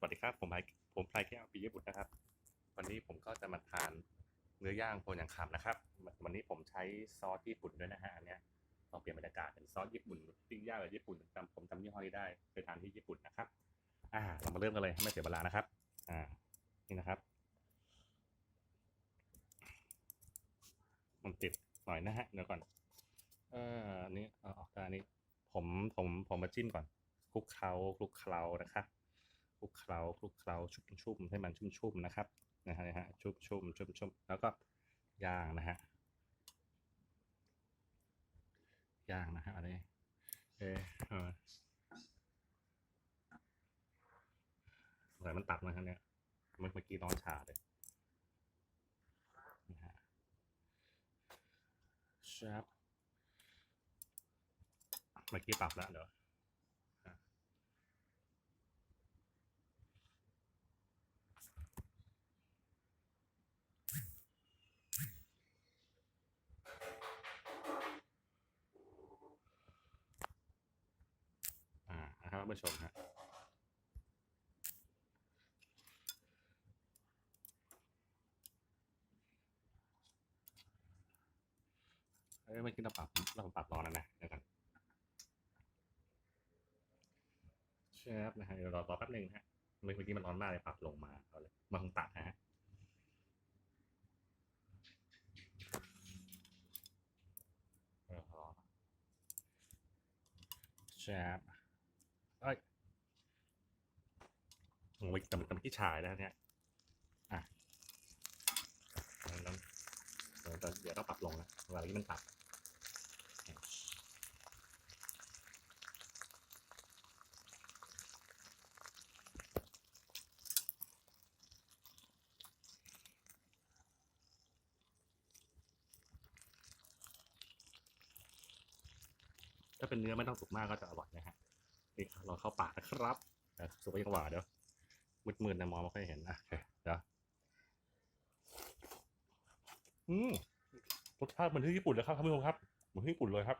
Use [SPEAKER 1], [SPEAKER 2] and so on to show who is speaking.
[SPEAKER 1] สวัสดีครับ ผมไพผมไพรแก้วปีญี่ปุ่นนะครับ วันนี้ผมก็จะมาทานเนื้อย่างโพนอย่างคำนะครับ วันนี้ผมใช้ซอสญี่ปุ่นด้วยนะฮะอันเนี้ยลองเปลี่ยนบรรยากาศเป็นซอสญี่ปุ่นปิ้งย่างแบบญี่ปุ่นจำผมจำยี่ห้อนี้ได้ไปทานที่ญี่ปุ่นนะครับ อ่า เรามาเริ่มกันเลยไม่เสียเวลานะครับ อ่า นี่นะครับ มันติดหน่อยนะฮะเดี๋ยวก่อนเอออันนี้เอาออกได้อันนี้ ผมผมผมมาจิ้มก่อนคลุกเคล้าคลุกเคล้านะครับ คลุกเคล้าคลุกเคล้าชุ่มชุ่มๆให้มันชุ่มชุมๆนะครับนะฮะนะฮะชุ่มชุ่มชุ่มชุ่มแล้วก็ย่างนะฮะย่างนะฮะอันนี้เออเออเหมือนมันตัดมาครับเนี่ยเมื่อกี้น้องชาเลยนะฮะชับเมื่อกี้ปรับแล้วเดี๋ยวอะอ่านะครับท่านผู้ชมฮะเอ้ยเมื่อกี้เราปรับเราปรับร้อนแล้วนะเดี๋ยวกันเชฟนะฮะเดี๋ยวรอรอแป๊บหนึ่งนะฮะเมื่อกี้มันร้อนมากเลยปรับลงมาเอาเลยมาคงตัดนะฮะเออรอเชฟ เอ้ยโอ้ยต่แต่เมื่ชายแล้วเนี่ย อะแล้วเดี๋ยวเดี๋ยวต้องปรับลงนะเวลาที่มันตัดถ้าเป็นเนื้อไม่ต้องสุกมากก็จะอร่อยนะฮะ นี่ลองเข้าปากนะครับสุกไปยังหวานเดี๋ยวมืดๆนะมองไม่ค่อยเห็นนะโอเคเดี๋ยวอืมรสชาติเหมือนที่ญี่ปุ่นเลยครับท่านผู้ชมครับ เหมือนที่ญี่ปุ่นเลยครับ